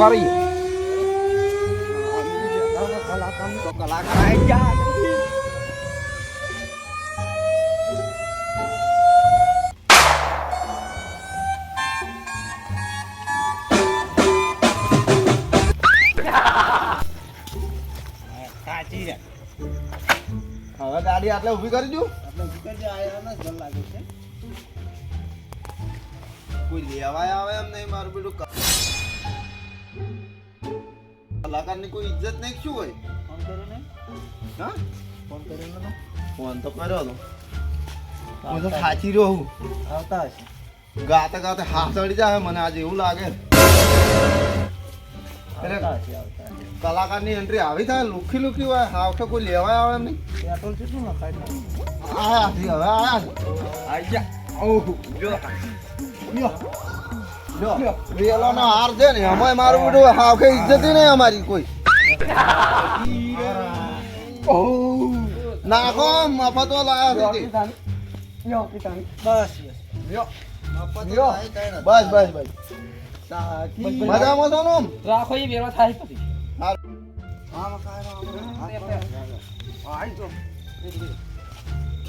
ઊભા રહીએ કલાકાર આવી ગયા હવે ગાડી આટલે ઊભી કરી દઉં? આપણે વિકટ આયા ને જલ લાગે છે. કોઈ લેવાય આવે એમ નહીં મારું બેટું કલાકારની કોઈ ઇજ્જત નહીં શું હોય? ફોન કર્યો ને હા? ફોન કર્યો ને ફોન તો કર્યો હતો હું તો સાચી રહ્યો હું. આવતા હશે. ગાતે ગાતે હાથ ચડી જાય મને આજે એવું લાગે. કલાકારની એન્ટ્રી આવી થાય લુખી લુખી હોય હા કોઈ લેવાય આવે નહીં. પેટ્રોલ કેટલું નખાય હવે આયા આવી જા ઓહો, જો. વેલોનો હાર છે ને અમે મારું બધું હા વખતે ઇજ્જત નહીં અમારી કોઈ. નાખો મફતો લાયા છે. બસ બસ. બસ બસ મજામાં છો ને રાખો એ વેરો થાય પછી.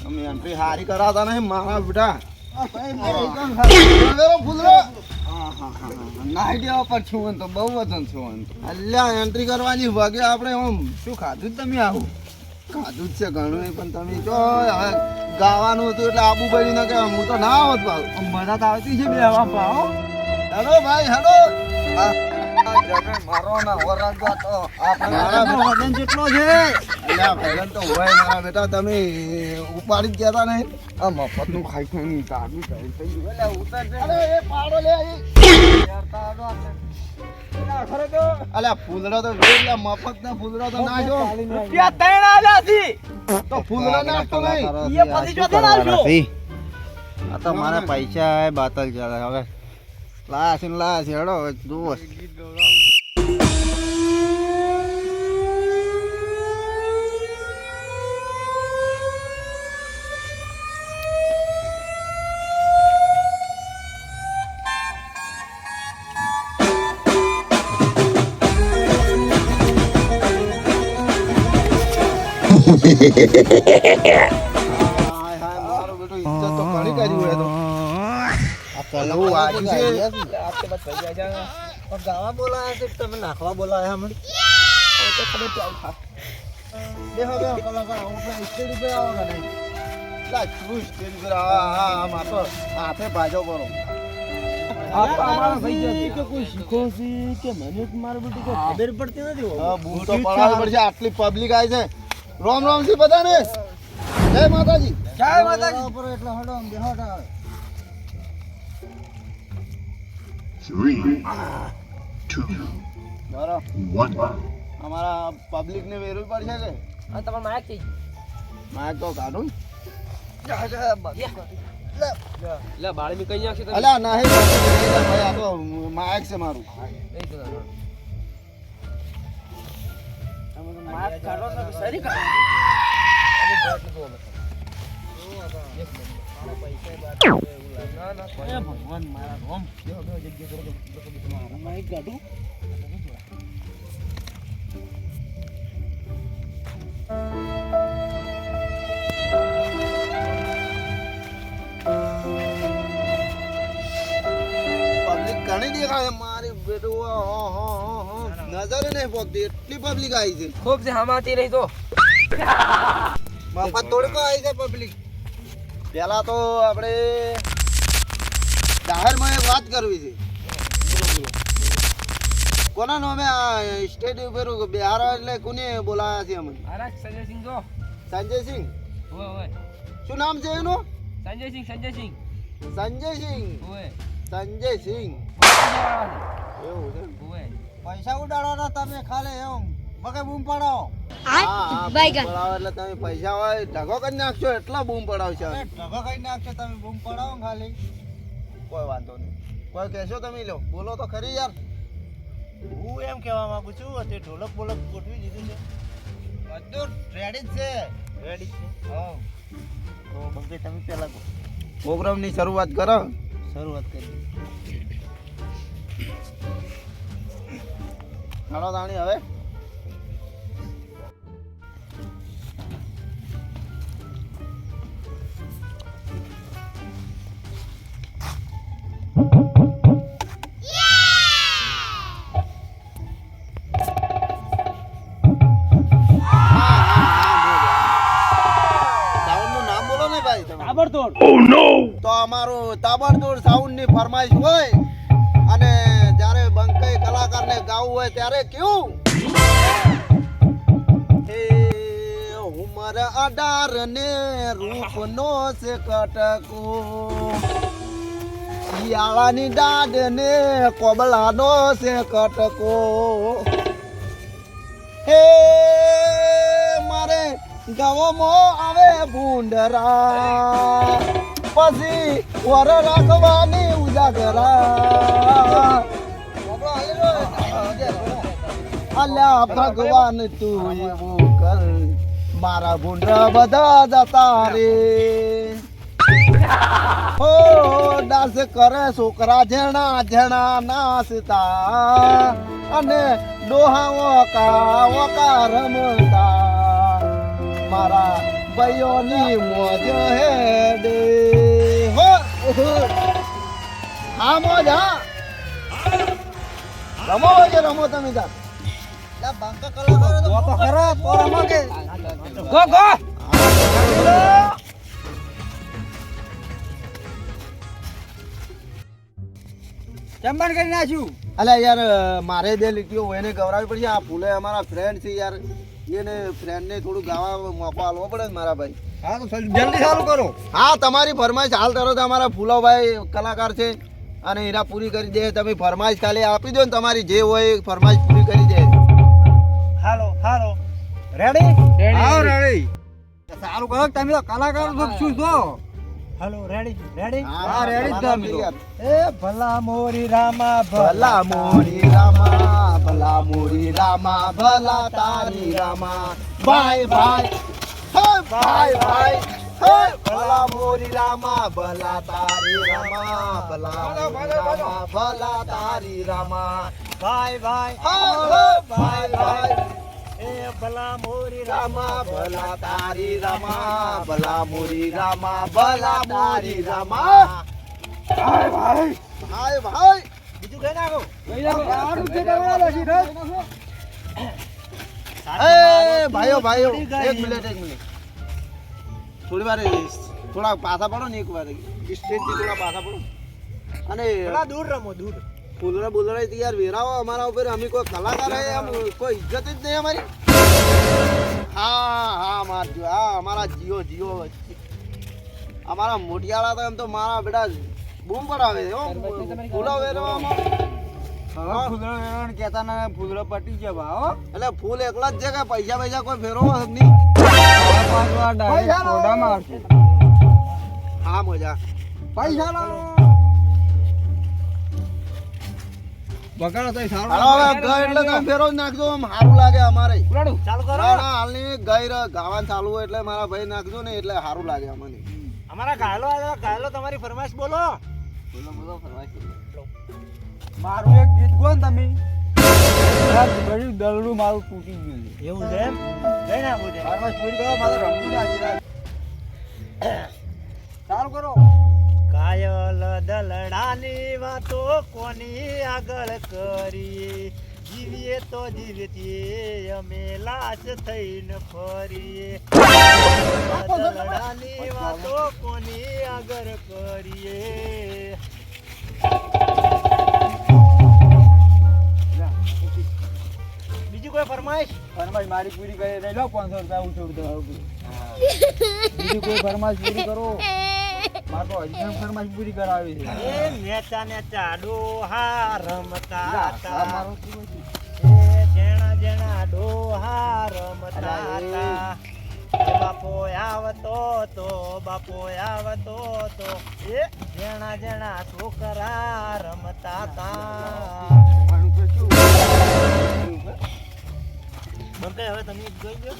અમે એન્ટ્રી હારી કરાતા નહીં મારા બેટા. એન્ટ્રી કરવાની આપણે આમ શું ખાધું તમે આવું ખાધું જ છે ઘણું પણ તમે જો હવે ગાવાનું હતું એટલે આબુ ભરી ના હું તો ના આવત ભાવ મજા તો આવતી છે બેવા ભાવ હેલો ભાઈ હેલો મારો ના વરાગવા તો મારા વજન જેટલો છે અલ્યા પહેલા તો હોય મારા બેટા તમે ઉપાડી જ ગયા તા નહીં આ મફતનું ખાઈ ખાઈને ગાડી થઈ થઈ ગયું એટલે ઉતર છે. અરે એ પાડો લે યાર તારો અલ્યા ફૂલડો તો મફત ના ફૂલડો તો નાખો રૂપિયા ત્રણ આવ્યા છે? તો ફૂલડો નાખતો નહીં એ પછી જો આ તો મારા પૈસા બાતલ ચાલે હવે. લાયા છે ને લાયા છે હેડો હવે જુઓ હાય હાય મારો બેટો ઇજ્જત તો ઘણી કરી હોય તો એવું વાગ્યું છે. ગાવા બોલાયા છે તમે નાખવા બોલાયા હમણાં? તો ખબર ચાલ ખા દેખો દેખો કલાકાર આપણે સ્ટેજ ઉપર આવો નહીં? લા, શું સ્ટેજ પર આ- આ- આ માથો હાથે ભાજો કરો આ તો અમારા ભાઈ. કે કોઈ શીખો છે કે મને મારું બેટું કોઈ ખબર પડતી નથી હા, પડશે. આટલી પબ્લિક આવી છે. રોમ રોમ સી બધાને. જય માતાજી. જય માતાજી. ઉપર એટલે હડો બેહો Three, two, one. અમારા પબ્લિક ને વેરવું પડશે કે હા તમારે માયક થઈ માયક તો કાઢું લે. બાળી મી કઈ નાખશે અલા ના હે ભાઈ આ તો માયક છે મારું. ના. માફ કાઢો ને સરી કાઢો. ભગવાન મારા રોમ માઇક કાઢું પબ્લિક ઘણી દેખાય મારી. નજરે નહીં પોકતી એટલી પબ્લિક આવી છે ખૂબ છે હમાતી રહી તો મફત તોડકો આવી છે પબ્લિક પેલા તો આપણે જાહેરમાં એક વાત કરવી છે કોના નામે આ સ્ટેજ ઉપર બિહાર એટલે કોને બોલાયા છે અમે અરે સંજય સિંહ જો. સંજય સિંહ? ઓય ઓય. શું નામ છે એનું? સંજય સિંહ સંજય સિંહ. સંજય સિંહ? સંજય સિંહ. એવું છે પૈસા ઉડાડવાના તમે ખાલી એમ. મગે બૂમ પાડો હા, હા, બૂમ પડાવો એટલે તમે પૈસા હોય ઢગો કરી નાખશો એટલા બૂમ પડાવશે. ઢગો કઈ નાખશે તમે બૂમ પડાવો ખાલી. કોઈ વાંધો નહીં. કોઈ કહેશો તમે લો. બોલો તો ખરી યાર. હું એમ કહેવા માંગુ છું તે ઢોલક બોલક ગોઠવી દીધું છે. બધું રેડી જ છે. રેડી છે? હા. તો બંકે તમે પહેલા પ્રોગ્રામની શરૂઆત કરો. શરૂઆત કરી તાણી હવે? નામ બોલો ને ભાઈ તમે તો અમારો તાબડતોડ સાઉન્ડની ફરમાઈશ હોય અને જ્યારે બંકઈ કલાકારને ગાવું હોય ત્યારે કેવું ઉમર અઢાર ને રૂપ નો છે કટકો શિયાળાની દાદ ને કોબલાનો છે કટકો હે ગાવામાં આવે ભૂંડરા. પછી વર રાખવાની ઉજાગરા. અલ્યા ભગવાન તું એવું કર. મારા ભૂંડરા બધા જતા રે. ઓ ડાસ કરે છોકરા જેણા જેણા નાસતા. અને ડોહા વકા વકા રમતા. મારા ભાઈઓની મોજ હેડે. હો હા. મોજ હા. રમો કે રમો તમે જા ગો ગો જમવાનું કરી નાખ્યું. અલ્યા યાર મારે બે લીટીઓ હોય એને ગવરાવી પડશે. આ ફૂલે અમારા ફ્રેન્ડ છે યાર. એને ફ્રેન્ડને થોડું ગાવા મોકો આલવો પડે ને મારા ભાઈ. હા તો જલ્દી ચાલુ કરો. હા તમારી ફરમાઈશ હાલ તરત અમારા ફૂલાભાઈ કલાકાર છે અને એના પૂરી કરી દે. તમે ફરમાઈશ ખાલી આપી દો ને તમારી જે હોય એ ફરમાઈશ પૂરી કરી દે. હાલો હાલો. રેડી આવો રેડી સારું કરો તમે કલાકાર શું છો? હાલો રેડી રેડી હા, રેડી જ એ ભલા મોરી રામા ભલા મોરી રામા ભલા મોરી રામા ભલા તારી રામા. ભાઈ ભાઈ હે ભાઈ ભાઈ હે ભલા મોરી રામા ભલા તારી રામા ભલા રામા ભલા તારી રામા. ભાઈ ભાઈ હે. ભાઈ ભાઈ એ ભલા મોરી રામા. ભલા તારી રામા ભલા મોરી રામા ભલા તારી રામા. ભાઈ ભાઈ. ભાઈ ભાઈ. બીજું કઈ નાખો? એ ભાઈઓ ભાઈઓ એક મિનિટ એક મિનિટ. થોડી વાર થોડા પાછા પડો ને એક વાર. સ્ટેજથી થોડા પાછા પડો. અને થોડા દૂર રમો દૂર. ફૂલરા બુલરા યાર વેરાવો અમારા ઉપર અમે કોઈ કલાકાર હે આમ કોઈ ઇજ્જત જ નહીં અમારી. હા હા મારજો હા અમારા જીઓ જીઓ અમારા મોટિયાળા તો એમ તો મારા બેટા બૂમ પડાવે છે હો ફૂલા વેરવામાં. કેતા ના ફૂલડો પટી ગયા ભાવ એટલે ફૂલ એકલા જ છે કે પૈસા પૈસા કોઈ ફેરવો નહીં પૈસા ફોડા મારશે. હા મજા. પૈસા લાવો બગાડો તો સારું હવે ગઈ એટલે તમે ફેરો જ નાખજો આમ સારું લાગે અમારે. ચાલુ કરો. ના ના હાલની ગઈ ગાવાનું ચાલુ હોય એટલે મારા ભાઈ નાખજો ને એટલે સારું લાગે અમને. અમારા આવ્યા ઘાયલો તમારી ફરમાઈશ બોલો. બોલો બોલો ફરવાય મારું એક ગીત ગો ને તમે બધું મારું તૂટી ગયું એવું છે એમ? જઈ નાખું છે. ફરમાઈશ પૂરી કરો મારે રમવું. ચાલુ કરો. કાયલ દલડાની વાતો કોની આગળ કરીએ જીવીએ તો જીવતીએ અમે લાશ થઈને ફરીએ. દલડાની વાતો કોની આગળ કરીએ? બીજું કોઈ ફરમાઈશ? ફરમાઈશ મારી પૂરી કરી લો પાંચસો રૂપિયા હું છોડી દઉં બીજી કોઈ ફરમાઈશ પૂરી કરો? મારે હજી પણ પૂરી કરાવી છે. એ નેચા નેચા ડોહા રમતા હતા. એ જેણા જેણા ડોહા રમતા હતા. બાપો આવતો તો બાપો આવતો તો. એ જેણા જેણા છોકરા રમતા હતા. તો? બંકાઈ હવે તમે જોઈ લો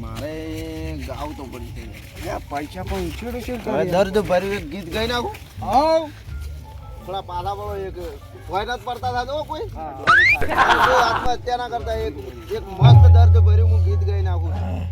મારે ગાવું તો પડી છે પૈસા પણ ઉછેડું છે હવે દર્દ ભર્યું એક ગીત ગાઈ નાખું? હા થોડા પાલા વાળો એક ભય નથી પડતા થતો કોઈ? આત્મહત્યા ના કરતા એક એક મસ્ત દર્દ ભર્યું હું ગીત ગાઈ નાખું છું.